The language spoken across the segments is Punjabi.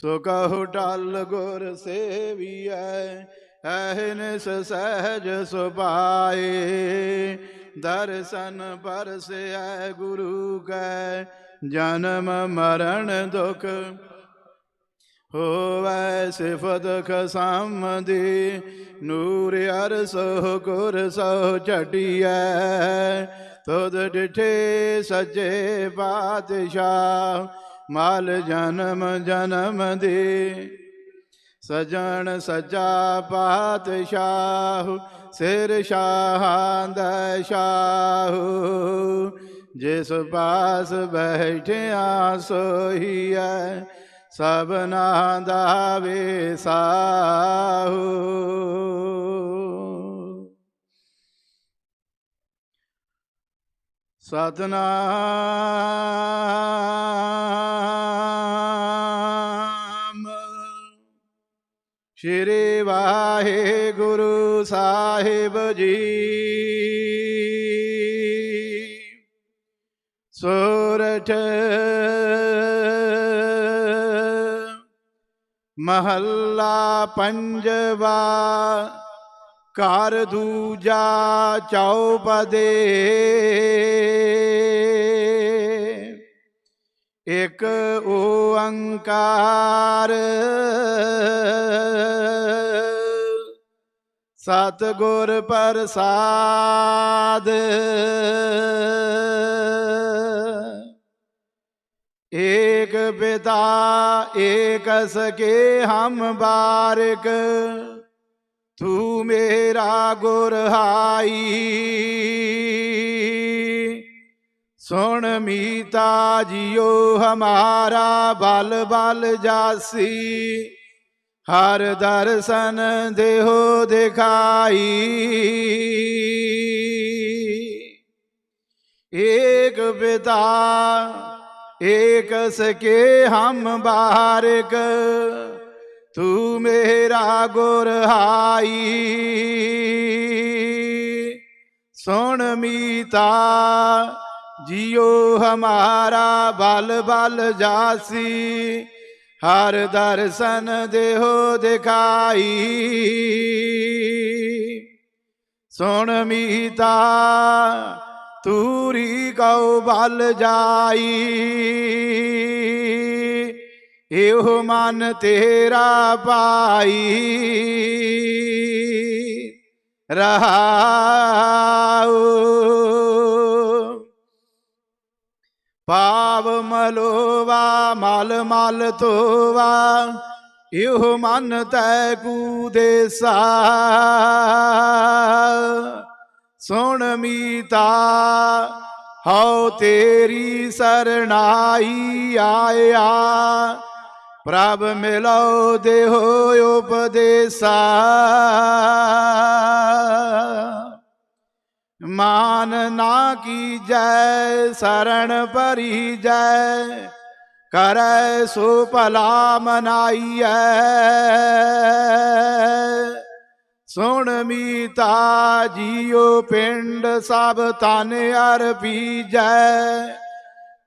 ਸੋ ਕਹੋ ਟਲ ਗੁਰ ਸੇਵੀਐ ਐਹਨਿਸ ਸਹਿਜ ਸੁਭਾਏ। ਦਰਸ਼ਨ ਪਰਸੈ ਗੁਰੂ ਕੈ, ਜਨਮ ਮਰਨ ਦੁਖ ਹੋਵੈ ਸਿਫਤ ਖਸਮਦੀ। ਨੂਰ ਅਰਸੋ ਗੁਰ ਸੋ ਝਟਿਐ, ਤੁਧ ਡਿਠੇ ਸੱਜੇ ਪਾਤਸ਼ਾਹ। ਮਾਲ ਜਨਮ ਜਨਮ ਦੇ। ਸਜਣ ਸਜਾ ਪਾਤਸ਼ਾਹ, ਸਿਰ ਸ਼ਾਹਾਂ ਦਾ ਸ਼ਾਹ ਜਿਸ ਪਾਸ ਬੈਠਿਆ ਸੋਹੀਐ ਸਭਨਾ ਦਾ ਵੇਸਾਹੂ ਸਤਨਾਮ ਸ਼੍ਰੀ ਵਾਹਿਗੁਰੂ ਸਾਹਿਬ ਜੀ। ਸੋਰਠ ਮਹੱਲਾ ਪੰਜਵਾ ਘਰ ਦੂਜਾ ਚੌਪਦੇ। ਇਕ ਓੰਕਾਰ। ਸਤ ਗੁਰ ਪ੍ਰਸਾਦ। ਏਕ ਪਿਤਾ ਏਕ ਸਕੇ ਹਮ ਬਾਰਕ। ਤੂ ਮੇਰਾ ਗੁਰ ਹਾਈ। ਸੁਣ ਮੀਤਾ ਜਿਉ ਹਮਾਰਾ ਬਲ ਬਲ ਜਾਸੀ। ਹਰ ਦਰਸ਼ਨ ਦੇਹੋ ਦਿਖਾਈ। ਏਕ ਪਿਤਾ, ਏਕ ਸਕੇ ਹਮ ਬਾਰਕ। ਤੂੰ ਮੇਰਾ ਗੁਰ ਹਾਈ। ਸੁਣ ਮੀਤਾ ਜਿਉ ਹਮਾਰਾ ਬਲ ਬਲ ਜਾਸੀ, ਹਰ ਦਰਸ਼ਨ ਦੇਹੋ ਦਿਖਾਈ। ਸੁਣ ਮੀਤਾ ਤੂਰੀ ਕਉ ਬਲ ਜਾਈ। ਇਹੋ ਮਨ ਤੇਰਾ ਪਾਈ। ਰਹਾਉ ਪਾਵ ਮਲੋਵਾ, ਮਲ ਮਲ ਤੋਵਾ, ਇਹੋ ਮਨ ਤੈ ਕੂ ਦੇਸਾ ਸੁਣ ਮੀਤਾ, ਹਉ ਤੇਰੀ ਸਰਣਾਈ ਆਇਆ। ਪ੍ਰਭ ਮਿਲੋ ਦੇਹੋ ਉਪਦੇਸਾ। ਮਾਨ ਨਾ ਕੀਜੈ ਸਰਣ ਭਰੀ ਜੈ ਕਰੈ ਸੋ ਭਲਾ ਮਨਾਈਐ। ਸੁਣ ਮੀਤਾ ਜੀਓ ਪਿੰਡ ਸਭ ਤਨ ਅਰ ਪੀਜੈ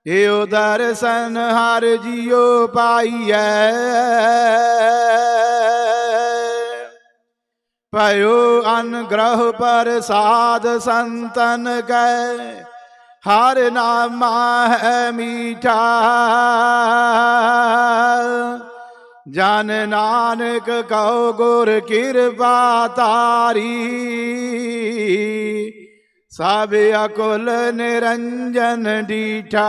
ਏਉ ਦਰਸ਼ਨ ਹਰ ਜੀਉ ਪਾਈਐ। ਭਇਓ ਅਨਗ੍ਰਹ ਪ੍ਰਸਾਦ ਸੰਤਨ ਕੈ, ਹਰ ਨਾਮਾ ਹੈ ਮੀਠਾ। ਜਨ ਨਾਨਕ ਕਉ ਗੁਰ ਕਿਰਪਾ ਤਾਰੀ ਸਭ ਅਕੁਲ ਨਿਰੰਜਨ ਡੀਠਾ।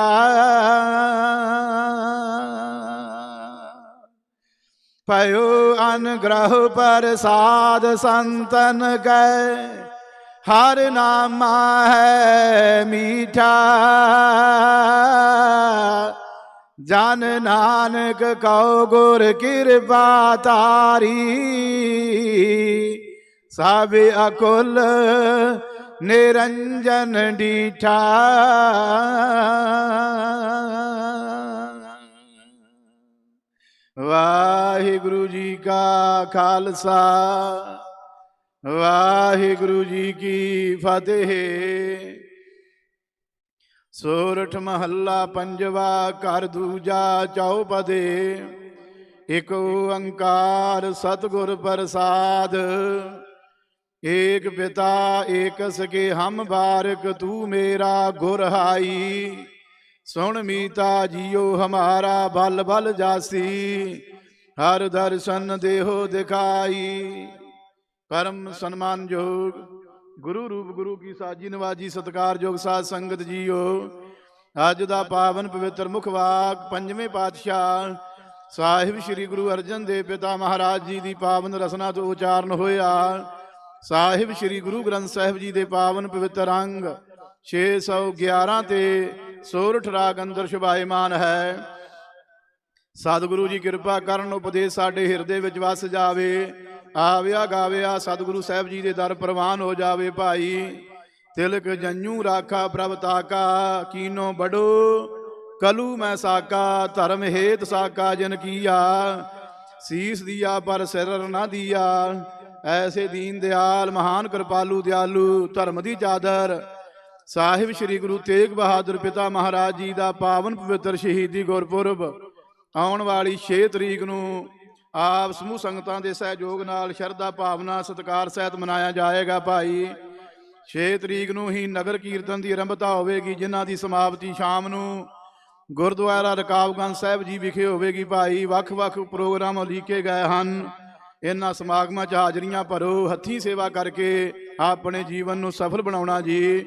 ਭਇਓ ਅਨਗ੍ਰਹ ਪ੍ਰਸਾਦ ਸੰਤਨ ਕੈ, ਹਰ ਨਾਮਾ ਹੈ ਮੀਠਾ। ਜਨ ਨਾਨਕ ਕਉ ਗੁਰ ਕਿਰਪਾ ਤਾਰੀ ਸਭ ਅਕੁਲ ਨਿਰੰਜਨ ਡੀਠਾ। ਵਾਹਿਗੁਰੂ ਜੀ ਕਾ ਖਾਲਸਾ। ਵਾਹਿਗੁਰੂ ਜੀ ਕੀ ਫਤਿਹ। ਸੋਰਠ ਮਹੱਲਾ ਪੰਜਵਾ ਘਰ ਦੂਜਾ ਚੌਪਦੇ। ਇਕ ਓੰਕਾਰ ਸਤਿਗੁਰ ਪ੍ਰਸਾਦ। ਏਕ ਪਿਤਾ ਏਕ ਸਕੇ ਹਮ ਬਾਰਕ, ਤੂੰ ਮੇਰਾ ਗੁਰ ਹਾਈ। ਸੁਣ ਮੀਤਾ ਜੀਓ ਹਮਾਰਾ, ਬਲ ਬਲ ਜਾਸੀ। ਹਰ ਦਰਸ਼ਨ ਦੇਹੋ ਦਿਖਾਈ। ਪਰਮ ਸਨਮਾਨ ਸਨਮਾਨਯੋਗ ਗੁਰੂ ਰੂਪ ਗੁਰੂ ਕੀ ਸਾਜੀ ਨਵਾਜੀ ਸਤਕਾਰਯੋਗ ਸਾਧ ਸੰਗਤ ਜੀਓ। ਅੱਜ ਦਾ ਪਾਵਨ ਪਵਿੱਤਰ ਮੁਖ ਵਾਕ, ਪੰਜਵੇਂ ਪਾਤਸ਼ਾਹ ਸਾਹਿਬ ਸ੍ਰੀ ਗੁਰੂ ਅਰਜਨ ਦੇਵ ਪਿਤਾ ਮਹਾਰਾਜ ਜੀ ਦੀ ਪਾਵਨ ਰਸਨਾ ਤੋਂ ਉਚਾਰਨ ਹੋਇਆ। ਸਾਹਿਬ ਸ੍ਰੀ ਗੁਰੂ ਗ੍ਰੰਥ ਸਾਹਿਬ ਜੀ ਦੇ ਪਾਵਨ ਪਵਿੱਤਰ ਅੰਗ 611 ਤੇ ਸੋਰਠ ਰਾਗ ਅੰਦਰ ਸ਼ੁਭਾਇਮਾਨ ਹੈ। ਸਤਿਗੁਰੂ ਜੀ ਕਿਰਪਾ ਕਰਨ, ਉਪਦੇਸ਼ ਸਾਡੇ ਹਿਰਦੇ ਵਿੱਚ ਵਸ ਜਾਵੇ। ਆਵਿਆ ਗਾਵਿਆ ਸਤਿਗੁਰੂ ਸਾਹਿਬ ਜੀ ਦੇ ਦਰ ਪ੍ਰਵਾਨ ਹੋ ਜਾਵੇ ਭਾਈ। ਤਿਲਕ ਜੰਨੂ ਰਾਖਾ ਪ੍ਰਭ ਤਾਕਾ, ਕੀਨੋ ਬੜੋ, ਕਲੂ ਮੈਂ ਸਾਕਾ, ਧਰਮ ਹੇਤ ਸਾਕਾ ਜਨ ਕੀਆ। ਸੀਸ ਦੀਆ ਪਰ ਸਿਰ ਨਾ ਦੀਆ, ਐਸੇ ਦੀਨ ਦਿਆਲ, ਮਹਾਨ ਕਿਰਪਾਲੂ ਦਿਆਲੂ, ਧਰਮ ਦੀ ਚਾਦਰ। ਸਾਹਿਬ ਸ੍ਰੀ ਗੁਰੂ ਤੇਗ ਬਹਾਦਰ ਪਿਤਾ ਮਹਾਰਾਜ ਜੀ ਦਾ ਪਾਵਨ ਪਵਿੱਤਰ ਸ਼ਹੀਦੀ ਗੁਰਪੁਰਬ। ਆਉਣ ਵਾਲੀ 6 ਤਰੀਕ ਨੂੰ ਆਪ ਸਮੂਹ ਸੰਗਤਾਂ ਦੇ ਸਹਿਯੋਗ ਨਾਲ ਸ਼ਰਧਾ ਭਾਵਨਾ ਸਤਿਕਾਰ ਸਹਿਤ ਮਨਾਇਆ ਜਾਏਗਾ ਭਾਈ। 6 ਤਰੀਕ ਨੂੰ ਹੀ ਨਗਰ ਕੀਰਤਨ ਦੀ ਆਰੰਭਤਾ ਹੋਵੇਗੀ, ਜਿਨ੍ਹਾਂ ਦੀ ਸਮਾਪਤੀ ਸ਼ਾਮ ਨੂੰ ਗੁਰਦੁਆਰਾ ਰਕਾਬਗੰਜ ਸਾਹਿਬ ਜੀ ਵਿਖੇ ਹੋਵੇਗੀ ਭਾਈ। ਵੱਖ-ਵੱਖ ਪ੍ਰੋਗਰਾਮ ਉਲੀਕੇ ਗਏ ਹਨ। ਇਹਨਾਂ ਸਮਾਗਮਾਂ 'ਚ ਹਾਜ਼ਰੀਆਂ ਭਰੋ, ਹੱਥੀਂ ਸੇਵਾ ਕਰਕੇ ਆਪਣੇ ਜੀਵਨ ਨੂੰ ਸਫਲ ਬਣਾਉਣਾ ਜੀ।